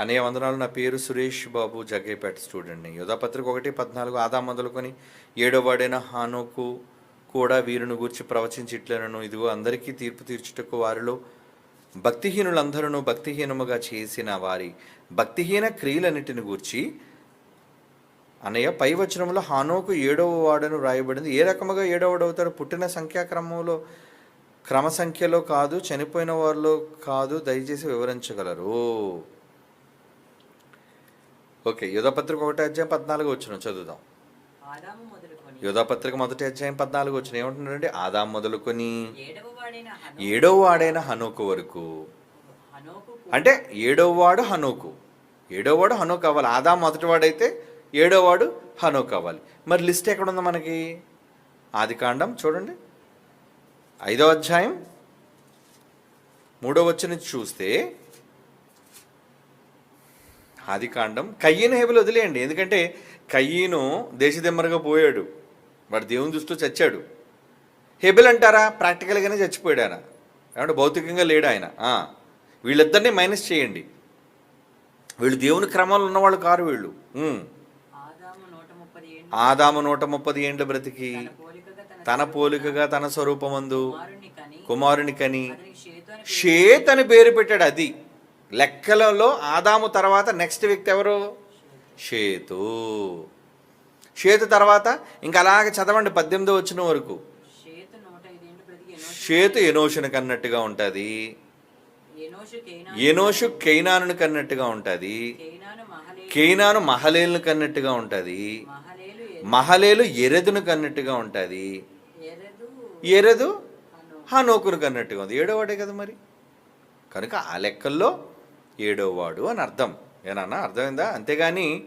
అనే వందనాలు. నా పేరు సురేష్ బాబు జగ్గైపేట స్టూడెంట్ని యుధపత్రిక ఒకటి పద్నాలుగు ఆదా మొదలుకొని ఏడో వాడైన హానోకు కూడా వీరును గూర్చి ప్రవచించిట్లనను. ఇదిగో అందరికీ తీర్పు తీర్చుటకు వారిలో భక్తిహీనులందరూ భక్తిహీనముగా చేసిన వారి భక్తిహీన క్రియలన్నిటిని గూర్చి అనయ్య పై వచనంలో హానోకు ఏడవ వాడను రాయబడింది. ఏ రకముగా ఏడవ వాడవుతాడు పుట్టిన సంఖ్యాక్రమంలో క్రమ సంఖ్యలో కాదు చనిపోయిన వారిలో కాదు దయచేసి వివరించగలరు. ఓకే యుధపత్రిక ఒకటి అధ్యాయం పద్నాలుగు వచ్చిన చదువుదాం. యుధపత్రిక మొదటి అధ్యాయం పద్నాలుగు వచ్చిన ఏమంటున్నారంటే ఆదాం మొదలుకొని ఏడవ వాడైన హనోకు. వరకు. అంటే ఏడవ వాడు హనోకు. ఏడవ వాడు హనోకు అవ్వాలి. ఆదాం మొదటి వాడైతే ఏడవ వాడు హనోకు అవ్వాలి. మరి లిస్ట్ ఎక్కడ ఉంది మనకి? ఆది కాండం చూడండి. ఐదో అధ్యాయం మూడో వచ్చిన చూస్తే ఆది కాండం కయ్యను హేబులు వదిలేయండి. ఎందుకంటే కయ్యను దేశదిమ్మరగా పోయాడు. వాడు దేవుని దృష్టిలో చచ్చాడు. హెబెల్ అంటారా? ప్రాక్టికల్గానే చచ్చిపోయాడు ఆయన. ఏమంటే భౌతికంగా లేడు ఆయన. వీళ్ళిద్దరిని మైనస్ చేయండి. వీళ్ళు దేవుని క్రమంలో ఉన్నవాళ్ళు కారు వీళ్ళు. ఆదాము నూట ముప్పది ఏండ్లు బ్రతికి తన పోలికగా తన స్వరూపమందు కుమారుని కని షేత్ అని పేరు పెట్టాడు అది. లెక్కలలో ఆదాము తర్వాత నెక్స్ట్ వ్యక్తి ఎవరు? షేతు. షేతు తర్వాత ఇంకా అలాగే చదవండి పద్దెనిమిదో వచ్చిన వరకు. షేతు ఎనోషుని కన్నట్టుగా ఉంటుంది. ఎనోషు కేనా ఎనోషు కెయినాను కన్నట్టుగా ఉంటుంది. కేనాను మహలే కేయినాను మహలేలును కన్నట్టుగా ఉంటుంది. మహలేలు మహలేలు ఎరెదును కన్నట్టుగా ఉంటుంది. ఎరదు. ఎరెదు హనో హనోకును కన్నట్టుగా ఉంది. ఏడోవాడే కదా మరి. కనుక ఆ లెక్కల్లో ఏడోవాడు అని అర్థం. ఏనా అర్థమైందా? అంతేగాని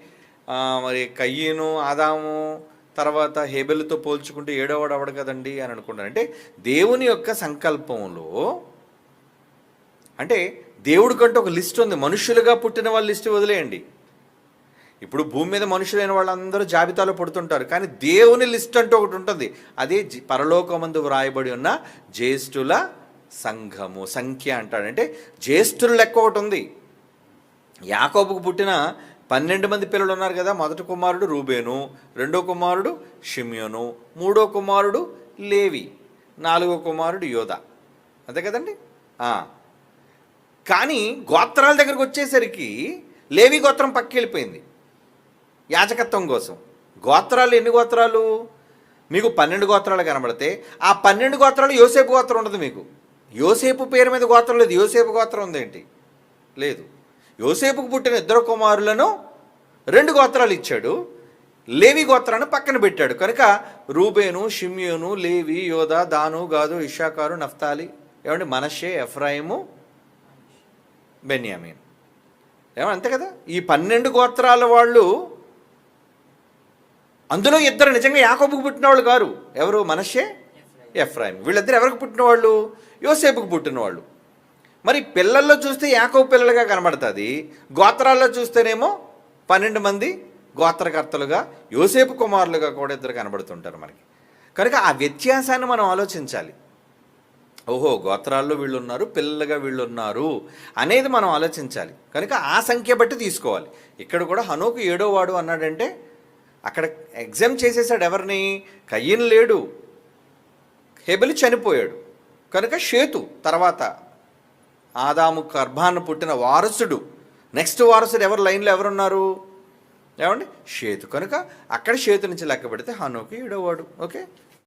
మరి కయ్యను ఆదాము తర్వాత హేబెల్తో పోల్చుకుంటే ఏడోవాడు అవడు కదండి అని అనుకుంటాను. అంటే దేవుని యొక్క సంకల్పంలో అంటే దేవుడి కంటే ఒక లిస్ట్ ఉంది. మనుషులుగా పుట్టిన వాళ్ళ లిస్ట్ వదిలేయండి. ఇప్పుడు భూమి మీద మనుషులైన వాళ్ళందరూ జాబితాలో పుడుతుంటారు. కానీ దేవుని లిస్ట్ అంటూ ఒకటి ఉంటుంది. అదే జి- పరలోకమందు వ్రాయబడి ఉన్న జ్యేష్ఠుల సంఘము సంఖ్య అంటాడంటే జ్యేష్ఠుల లెక్క ఒకటి ఉంది. యాకోబుకు పుట్టిన పన్నెండు మంది పిల్లలు ఉన్నారు కదా. మొదటి కుమారుడు రూబేను రెండో కుమారుడు షిమ్యోను మూడో కుమారుడు లేవి నాలుగో కుమారుడు యోధ అంతే కదండి? కానీ గోత్రాల దగ్గరకు వచ్చేసరికి లేవి గోత్రం పక్కకి వెళ్ళిపోయింది. యాజకత్వం కోసం. గోత్రాలు ఎన్ని గోత్రాలు? మీకు పన్నెండు గోత్రాలు కనబడితే ఆ పన్నెండు గోత్రాలు యోసేపు గోత్రం ఉండదు మీకు. యోసేపు పేరు మీద గోత్రం లేదు. యోసేపు గోత్రం ఉందేంటి? లేదు. యోసేపుకు పుట్టిన ఇద్దరు కుమారులను రెండు గోత్రాలు ఇచ్చాడు. లేవి గోత్రాన్ని పక్కన పెట్టాడు. కనుక రూబేను షిమ్యోను లేవి యోధ దాను గాదు ఇషాకారు నఫ్తాలి ఏమండి మనషే ఎఫ్రాయిము బెన్యామీన్. ఏమో అంతే కదా? ఈ పన్నెండు గోత్రాల వాళ్ళు అందులో ఇద్దరు నిజంగా యాకోబుకు పుట్టిన వాళ్ళు కారు. ఎవరు? మనషే ఎఫ్రాయిం వీళ్ళిద్దరు ఎవరికి పుట్టిన వాళ్ళు యోసేపుకు పుట్టిన వాళ్ళు మరి పిల్లల్లో చూస్తే యాకవ పిల్లలుగా కనబడుతుంది. గోత్రాల్లో చూస్తేనేమో పన్నెండు మంది గోత్రకర్తలుగా యోసేపు కుమారులుగా కూడా ఇద్దరు కనబడుతుంటారు మనకి. కనుక ఆ వ్యత్యాసాన్ని మనం ఆలోచించాలి. ఓహో గోత్రాల్లో వీళ్ళు ఉన్నారు పిల్లలుగా వీళ్ళు ఉన్నారు అనేది మనం ఆలోచించాలి. కనుక ఆ సంఖ్య బట్టి తీసుకోవాలి. ఇక్కడ కూడా హనోకు ఏడో వాడు అన్నాడంటే అక్కడ ఎగ్జామ్ చేసేసాడు ఎవరిని? కయ్యను లేడు. హెబెలు చనిపోయాడు. కనుక షేతు తర్వాత ఆదాము గర్భాన్ని పుట్టిన వారసుడు. నెక్స్ట్ వారసుడు ఎవరు? లైన్లో ఎవరున్నారు? ఏమండి? షేతు. కనుక అక్కడ షేతు నుంచి లెక్క పెడితే హనుకి ఏడోవాడు ఓకే?